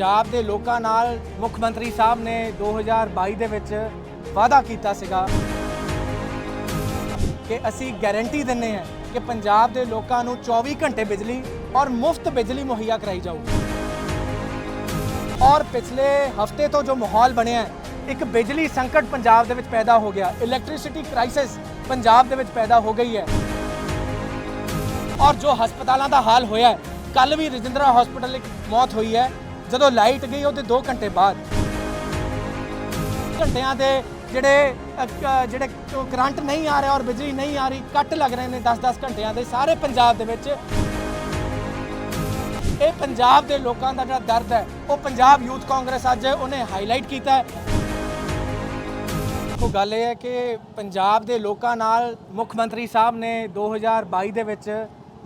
ਪੰਜਾਬ ਦੇ ਲੋਕਾਂ ਨਾਲ ਮੁੱਖ ਮੰਤਰੀ ਸਾਹਿਬ ਨੇ 2022 ਦੇ ਵਿੱਚ ਵਾਅਦਾ ਕੀਤਾ ਸੀਗਾ ਕਿ ਅਸੀਂ ਗਾਰੰਟੀ ਦਿੰਨੇ ਆ ਕਿ ਪੰਜਾਬ ਦੇ ਲੋਕਾਂ ਨੂੰ 24 ਘੰਟੇ ਬਿਜਲੀ ਔਰ ਮੁਫਤ ਬਿਜਲੀ ਮੁਹੱਈਆ ਕਰਾਈ ਜਾਊਗੀ ਔਰ ਪਿਛਲੇ ਹਫ਼ਤੇ ਤੋਂ ਜੋ ਮਾਹੌਲ ਬਣਿਆ ਇੱਕ ਬਿਜਲੀ ਸੰਕਟ ਪੰਜਾਬ ਦੇ ਵਿੱਚ ਪੈਦਾ ਹੋ ਗਿਆ। ਇਲੈਕਟ੍ਰਿਸਿਟੀ ਕ੍ਰਾਈਸਿਸ ਪੰਜਾਬ ਦੇ ਵਿੱਚ ਪੈਦਾ ਹੋ ਗਈ ਹੈ। ਔਰ ਜੋ ਹਸਪਤਾਲਾਂ ਦਾ ਹਾਲ ਹੋਇਆ ਕੱਲ ਵੀ ਰਜਿੰਦਰਾ ਹਸਪੀਟਲ ਇੱਕ ਮੌਤ ਹੋਈ ਹੈ। ਜਦੋਂ ਲਾਈਟ ਗਈ ਉਹਦੇ 2 ਘੰਟੇ ਬਾਅਦ। ਘੰਟਿਆਂ ਦੇ ਜਿਹੜੇ ਜਿਹੜੇ ਕਰੰਟ ਨਹੀਂ ਆ ਰਿਹਾ ਔਰ ਬਿਜਲੀ ਨਹੀਂ ਆ ਰਹੀ, ਕੱਟ ਲੱਗ ਰਹੇ ਨੇ 10-10 ਘੰਟਿਆਂ ਦੇ ਸਾਰੇ ਪੰਜਾਬ ਦੇ ਵਿੱਚ। ਇਹ ਪੰਜਾਬ ਦੇ ਲੋਕਾਂ ਦਾ ਜਿਹੜਾ ਦਰਦ ਹੈ, ਉਹ ਪੰਜਾਬ ਯੂਥ ਕਾਂਗਰਸ ਅੱਜ ਉਹਨੇ ਹਾਈਲਾਈਟ ਕੀਤਾ ਹੈ। ਉਹ ਗੱਲ ਇਹ ਹੈ ਕਿ ਪੰਜਾਬ ਦੇ ਲੋਕਾਂ ਨਾਲ ਮੁੱਖ ਮੰਤਰੀ ਸਾਹਿਬ ਨੇ 2022 ਦੇ ਵਿੱਚ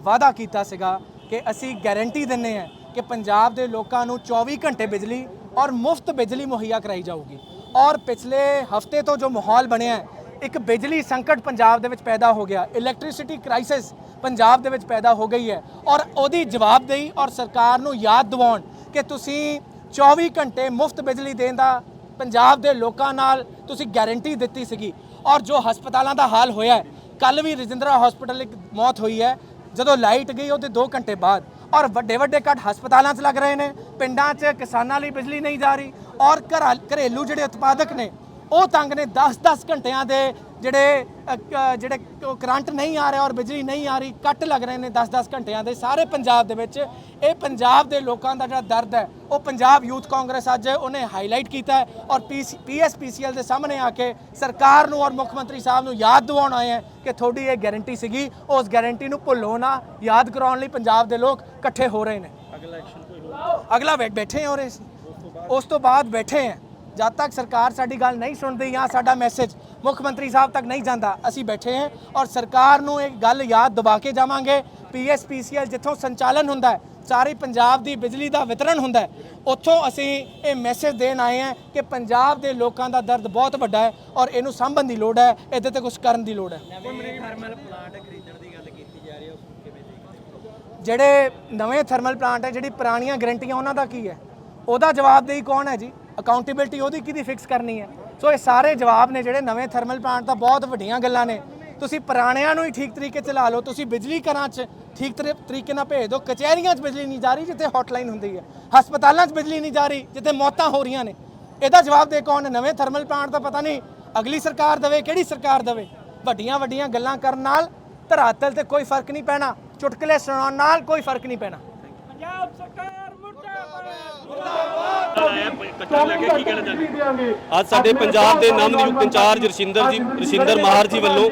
ਵਾਅਦਾ ਕੀਤਾ ਸੀਗਾ ਕਿ ਅਸੀਂ ਗਾਰੰਟੀ ਦਿੰਨੇ ਆ ਕਿ ਪੰਜਾਬ ਦੇ ਲੋਕਾਂ ਨੂੰ 24 ਘੰਟੇ ਬਿਜਲੀ ਔਰ ਮੁਫਤ ਬਿਜਲੀ ਮੁਹੱਈਆ ਕਰਾਈ ਜਾਊਗੀ। ਔਰ ਪਿਛਲੇ ਹਫ਼ਤੇ ਤੋਂ ਜੋ ਮਾਹੌਲ ਬਣਿਆ ਹੈ, ਇੱਕ ਬਿਜਲੀ ਸੰਕਟ ਪੰਜਾਬ ਦੇ ਵਿੱਚ ਪੈਦਾ ਹੋ ਗਿਆ। ਇਲੈਕਟ੍ਰਿਸਿਟੀ ਕ੍ਰਾਈਸਿਸ ਪੰਜਾਬ ਦੇ ਵਿੱਚ ਪੈਦਾ ਹੋ ਗਈ ਹੈ। ਔਰ ਉਹਦੀ ਜਵਾਬਦੇਹੀ ਔਰ ਸਰਕਾਰ ਨੂੰ ਯਾਦ ਦਿਵਾਉਣ ਕਿ ਤੁਸੀਂ 24 ਘੰਟੇ ਮੁਫਤ ਬਿਜਲੀ ਦੇਣ ਦਾ ਪੰਜਾਬ ਦੇ ਲੋਕਾਂ ਨਾਲ ਤੁਸੀਂ ਗਾਰੰਟੀ ਦਿੱਤੀ ਸੀਗੀ। ਔਰ ਜੋ ਹਸਪਤਾਲਾਂ ਦਾ ਹਾਲ ਹੋਇਆ ਕੱਲ ਵੀ ਰਜਿੰਦਰਾ ਹਸਪੀਟਲ ਇੱਕ ਮੌਤ ਹੋਈ ਹੈ। ਜਦੋਂ ਲਾਈਟ ਗਈ ਉਹਦੇ 2 ਘੰਟੇ ਬਾਅਦ ਔਰ ਵੱਡੇ ਵੱਡੇ ਕੱਟ ਹਸਪਤਾਲਾਂ 'ਚ ਲੱਗ ਰਹੇ ਨੇ। ਪਿੰਡਾਂ 'ਚ ਕਿਸਾਨਾਂ ਲਈ ਬਿਜਲੀ ਨਹੀਂ ਜਾ ਰਹੀ ਔਰ ਘਰਾਂ ਘਰੇਲੂ ਜਿਹੜੇ ਉਤਪਾਦਕ ਨੇ ਉਹ ਤੰਗ ਨੇ 10-10 ਘੰਟਿਆਂ ਦੇ ਜਿਹੜੇ ਜਿਹੜੇ ਕਰੰਟ ਨਹੀਂ ਆ ਰਿਹਾ ਔਰ ਬਿਜਲੀ ਨਹੀਂ ਆ ਰਹੀ ਕੱਟ ਲੱਗ ਰਹੇ ਨੇ 10-10 ਘੰਟਿਆਂ ਦੇ। ਸਾਰੇ ਪੰਜਾਬ ਦੇ ਵਿੱਚ ਇਹ ਪੰਜਾਬ ਦੇ ਲੋਕਾਂ ਦਾ ਜਿਹੜਾ ਦਰਦ ਹੈ ਉਹ ਪੰਜਾਬ ਯੂਥ ਕਾਂਗਰਸ ਅੱਜ ਉਹਨੇ ਹਾਈਲਾਈਟ ਕੀਤਾ ਹੈ ਔਰ ਪੀਐਸਪੀਸੀਐਲ ਦੇ ਸਾਹਮਣੇ ਆ ਕੇ ਸਰਕਾਰ ਨੂੰ ਔਰ ਮੁੱਖ ਮੰਤਰੀ ਸਾਹਿਬ ਨੂੰ ਯਾਦ ਦਿਵਾਉਣ ਆਏ ਹੈ ਕਿ ਤੁਹਾਡੀ ਇਹ ਗਾਰੰਟੀ ਸੀਗੀ। ਉਸ ਗਾਰੰਟੀ ਨੂੰ ਭੁੱਲੋ ਨਾ ਯਾਦ ਕਰਾਉਣ ਲਈ ਪੰਜਾਬ ਦੇ ਲੋਕ ਇਕੱਠੇ ਹੋ ਰਹੇ ਨੇ। ਅਗਲਾ ਬੈ- ਬੈਠੇ ਹੋ ਰਹੇ ਸੀ ਉਸ ਤੋਂ ਬਾਅਦ ਬੈਠੇ ਹੈ। ਜਦ ਤੱਕ ਸਰਕਾਰ ਸਾਡੀ ਗੱਲ ਨਹੀਂ ਸੁਣਦੀ ਜਾਂ ਸਾਡਾ ਮੈਸੇਜ ਮੁੱਖ ਮੰਤਰੀ ਸਾਹਿਬ ਤੱਕ ਨਹੀਂ ਜਾਂਦਾ ਅਸੀਂ ਬੈਠੇ ਹਾਂ ਔਰ ਸਰਕਾਰ ਨੂੰ ਇੱਕ ਗੱਲ ਯਾਦ ਦਿਵਾ ਕੇ ਜਾਵਾਂਗੇ। ਪੀਐਸਪੀਸੀਐਲ ਜਿੱਥੋਂ ਸੰਚਾਲਨ ਹੁੰਦਾ ਹੈ ਸਾਰੇ ਪੰਜਾਬ ਦੀ ਬਿਜਲੀ ਦਾ ਵਿਤਰਨ ਹੁੰਦਾ ਹੈ ਉੱਥੋਂ ਅਸੀਂ ਇਹ ਮੈਸੇਜ ਦੇਣ ਆਏ ਹਾਂ ਕਿ ਪੰਜਾਬ ਦੇ ਲੋਕਾਂ ਦਾ ਦਰਦ ਬਹੁਤ ਵੱਡਾ ਹੈ ਔਰ ਇਹਨੂੰ ਸਾਂਭਣ ਦੀ ਲੋੜ ਹੈ ਇਹਦੇ ਤੇ ਕੁਝ ਕਰਨ ਦੀ ਲੋੜ ਹੈ। ਜਿਹੜੇ ਨਵੇਂ ਥਰਮਲ ਪਲਾਂਟ ਹੈ ਜਿਹੜੀ ਪੁਰਾਣੀਆਂ ਗਰੰਟੀਆਂ ਉਹਨਾਂ ਦਾ ਕੀ ਹੈ? ਉਹਦਾ ਜਵਾਬਦੇਹੀ ਕੌਣ ਹੈ ਜੀ? ਅਕਾਊਂਟੇਬਿਲਟੀ ਉਹਦੀ ਕਿਹਦੀ ਫਿਕਸ ਕਰਨੀ ਹੈ? ਸੋ ਇਹ ਸਾਰੇ ਜਵਾਬ ਨੇ ਜਿਹੜੇ ਨਵੇਂ ਥਰਮਲ ਪਲਾਂਟ ਦਾ ਬਹੁਤ ਵੱਡੀਆਂ ਗੱਲਾਂ ਨੇ। ਤੁਸੀਂ ਪੁਰਾਣਿਆਂ ਨੂੰ ਹੀ ਠੀਕ ਤਰੀਕੇ ਚਲਾ ਲਓ, ਤੁਸੀਂ ਬਿਜਲੀ ਘਰਾਂ 'ਚ ਠੀਕ ਤਰੀ- ਤਰੀਕੇ ਨਾਲ ਭੇਜ ਦਿਓ। ਕਚਹਿਰੀਆਂ 'ਚ ਬਿਜਲੀ ਨਹੀਂ ਜਾ ਰਹੀ ਜਿੱਥੇ ਹੌਟਲਾਈਨ ਹੁੰਦੀ ਹੈ। ਹਸਪਤਾਲਾਂ 'ਚ ਬਿਜਲੀ ਨਹੀਂ ਜਾ ਰਹੀ ਜਿੱਥੇ ਮੌਤਾਂ ਹੋ ਰਹੀਆਂ ਨੇ। ਇਹਦਾ ਜਵਾਬ ਦੇ ਕੌਣ ਨਵੇਂ ਥਰਮਲ ਪਲਾਂਟ ਦਾ ਪਤਾ ਨਹੀਂ। ਅਗਲੀ ਸਰਕਾਰ ਦੇਵੇ, ਕਿਹੜੀ ਸਰਕਾਰ ਦੇਵੇ? ਵੱਡੀਆਂ ਵੱਡੀਆਂ ਗੱਲਾਂ ਕਰਨ ਨਾਲ ਧਰਾਤਲ ਤੇ ਕੋਈ ਫ਼ਰਕ ਨਹੀਂ ਪੈਣਾ। ਚੁਟਕਲੇ ਸੁਣਾਉਣ ਨਾਲ ਕੋਈ ਫ਼ਰਕ ਨਹੀਂ ਪੈਣਾ। ਪੰਜਾਬ ਸਰਕਾਰ ਅੱਜ ਸਾਡੇ ਪੰਜਾਬ ਦੇ ਨਵ-ਨਿਯੁਕਤ ਇੰਚਾਰਜ ਰਸ਼ਿੰਦਰ ਜੀ, ਰਸ਼ਿੰਦਰ ਮਾਹਰ ਜੀ ਵੱਲੋਂ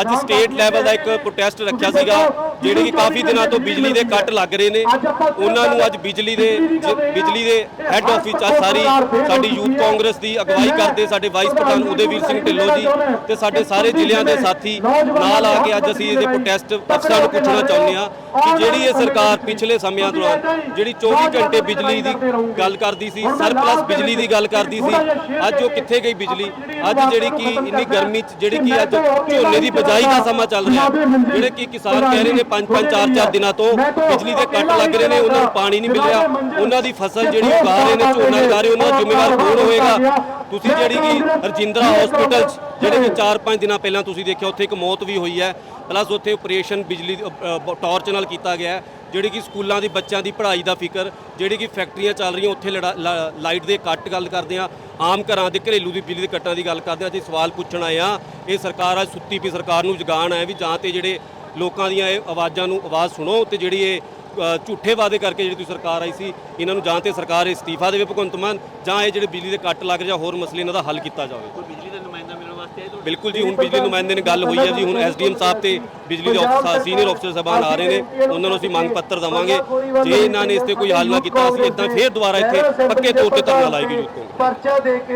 ਅੱਜ ਸਟੇਟ ਲੈਵਲ ਦਾ ਇੱਕ ਪ੍ਰੋਟੈਸਟ ਰੱਖਿਆ ਸੀਗਾ, ਜਿਹੜੇ ਕਿ ਕਾਫੀ ਦਿਨਾਂ ਤੋਂ ਬਿਜਲੀ ਦੇ ਕੱਟ ਲੱਗ ਰਹੇ ਨੇ। ਉਹਨਾਂ ਨੂੰ ਅੱਜ ਬਿਜਲੀ ਦੇ ਬਿਜਲੀ ਦੇ ਹੈੱਡ ਆਫਿਸ ਆ ਸਾਰੀ ਸਾਡੀ ਯੂਥ ਕਾਂਗਰਸ ਦੀ ਅਗਵਾਈ ਕਰਦੇ ਸਾਡੇ ਵਾਈਸ ਪ੍ਰਧਾਨ ਉਦੇਵੀਰ ਸਿੰਘ ਢਿੱਲੋਂ ਜੀ ਤੇ ਸਾਡੇ ਸਾਰੇ ਜ਼ਿਲ੍ਹਿਆਂ ਦੇ ਸਾਥੀ ਨਾਲ ਆ ਕੇ ਅੱਜ ਅਸੀਂ ਇਹਦੇ ਪ੍ਰੋਟੈਸਟ ਅਫਸਰਾਂ ਨੂੰ ਪੁੱਛਣਾ ਚਾਹੁੰਦੇ ਆ ਕਿ ਜਿਹੜੀ ਇਹ ਸਰਕਾਰ ਪਿਛਲੇ ਸਮਿਆਂ ਦੌਰਾਨ ਜਿਹੜੀ 24 ਘੰਟੇ ਬਿਜਲੀ ਦੀ ਗੱਲ ਕਰਦੀ ਸੀ ਸਰਪਲਸ ਬਿਜਲੀ ਦੀ ਗੱਲ ਕਰਦੀ ਸੀ ਅੱਜ ਉਹ ਕਿੱਥੇ ਗਈ ਬਿਜਲੀ? ਅੱਜ ਜਿਹੜੀ ਕਿ ਇੰਨੀ ਗਰਮੀ ਚ ਜਿਹੜੀ ਕਿ ਅੱਜ ਝੋਨੇ ਦੀ ਬਜਾਈ ਦਾ ਸਮਾਂ ਚੱਲ ਰਿਹਾ। ਜਿਹੜੇ ਕਿ ਕਿਸਾਨ ਕਹਿ ਰਹੇ ਨੇ ਪੰਜ ਪੰਜ ਚਾਰ ਚਾਰ ਦਿਨਾਂ ਤੋਂ ਬਿਜਲੀ ਦੇ ਕੱਟ ਲੱਗ ਰਹੇ ਨੇ ਉਹਨਾਂ ਨੂੰ ਪਾਣੀ ਨਹੀਂ ਮਿਲ ਰਿਹਾ ਉਹਨਾਂ ਦੀ ਫਸਲ ਜਿਹੜੀ ਉਗਾ ਰਹੇ ਨੇ ਝੋਨਾ ਉਗਾ ਰਹੇ ਉਹਨਾਂ ਦਾ ਜ਼ਿੰਮੇਵਾਰ ਕੌਣ ਹੋਏਗਾ? ਤੁਸੀਂ ਜਿਹੜੀ ਕਿ ਰਜਿੰਦਰਾ ਹਸਪੀਟਲ 'ਚ ਜਿਹੜੇ ਕਿ 4-5 ਦਿਨਾਂ ਪਹਿਲਾਂ ਤੁਸੀਂ ਦੇਖਿਆ ਉੱਥੇ ਇੱਕ ਮੌਤ ਵੀ ਹੋਈ ਹੈ। ਪਲੱਸ ਉੱਥੇ ਆਪਰੇਸ਼ਨ ਬਿਜਲੀ ਟਾਰਚ ਨਾਲ ਕੀਤਾ ਗਿਆ ਜਿਹੜੀ ਕਿ ਸਕੂਲਾਂ ਦੀ ਬੱਚਿਆਂ ਦੀ ਪੜ੍ਹਾਈ ਦਾ ਫਿਕਰ ਜਿਹੜੀ ਕਿ ਫੈਕਟਰੀਆਂ ਚੱਲ ਰਹੀਆਂ ਉੱਥੇ ਲਾਈਟ ਦੇ ਕੱਟ ਗੱਲ ਕਰਦੇ ਆ ਆਮ ਘਰਾਂ ਦੇ ਘਰੇਲੂ ਦੀ ਬਿਜਲੀ ਦੇ ਕੱਟਾਂ ਦੀ ਗੱਲ ਕਰਦੇ ਆ ਅਸੀਂ ਸਵਾਲ ਪੁੱਛਣ ਆਏ ਆ ਇਹ ਸਰਕਾਰ ਆ ਸੁੱਤੀ ਪਈ ਸਰਕਾਰ ਨੂੰ ਜਗਾਉਣ ਆਏ ਵੀ ਜਾਂ ਤੇ ਜਿਹੜੇ ਲੋਕਾਂ ਦੀਆਂ ਇਹ ਆਵਾਜ਼ਾਂ ਨੂੰ ਆਵਾਜ਼ ਸੁਣੋ ਤੇ ਜਿਹੜੀ ਇਹ ਝੂਠੇ ਵਾਅਦੇ ਕਰਕੇ ਜਿਹੜੀ ਤੁਸੀਂ ਸਰਕਾਰ ਆਈ ਸੀ ਇਹਨਾਂ ਨੂੰ ਜਾਂ ਤੇ ਸਰਕਾਰ ਇਸਤੀਫਾ ਦੇਵੇ ਭਗਵੰਤ ਮਾਨ ਜਾਂ ਇਹ ਜਿਹੜੇ ਬਿਜਲੀ ਦੇ ਕੱਟ ਲੱਗ ਰਿਹਾ ਹੋਰ ਮਸਲੇ ਇਹਨਾਂ ਦਾ ਹੱਲ ਕੀਤਾ ਜਾਵੇ। ਕੋਈ ਬਿਜਲੀ ਦਾ ਨੁਮਾਇੰਦਾ ਮਿਲਣ ਵਾਸਤੇ ਬਿਲਕੁਲ ਜੀ ਹੁਣ ਬਿਜਲੀ ਨੁਮਾਇੰਦੇ ਨੇ ਗੱਲ ਹੋਈ ਹੈ ਜੀ ਹੁਣ ਐਸਡੀਐਮ ਸਾਹਿਬ ਤੇ ਬਿਜਲੀ ਦੇ ਅਫਸਰ ਸੀਨੀਅਰ ਅਫਸਰ ਸਾਹਿਬਾਨ ਆ ਰਹੇ ਨੇ ਉਹਨਾਂ ਨੂੰ ਅਸੀਂ ਮੰਗ ਪੱਤਰ ਦਵਾਂਗੇ। ਜੇ ਇਹਨਾਂ ਨੇ ਇਸ ਤੇ ਕੋਈ ਹੱਲ ਨਾ ਕੀਤਾ ਅਸੀਂ ਇਦਾਂ ਫੇਰ ਦੁਬਾਰਾ ਇੱਥੇ ਪੱਕੇ ਤੌਰ ਤੇ ਧਰਨਾ ਲਾਏਗੀ ਕਾਂਗਰਸ ਪਰਚਾ ਦੇ ਕੇ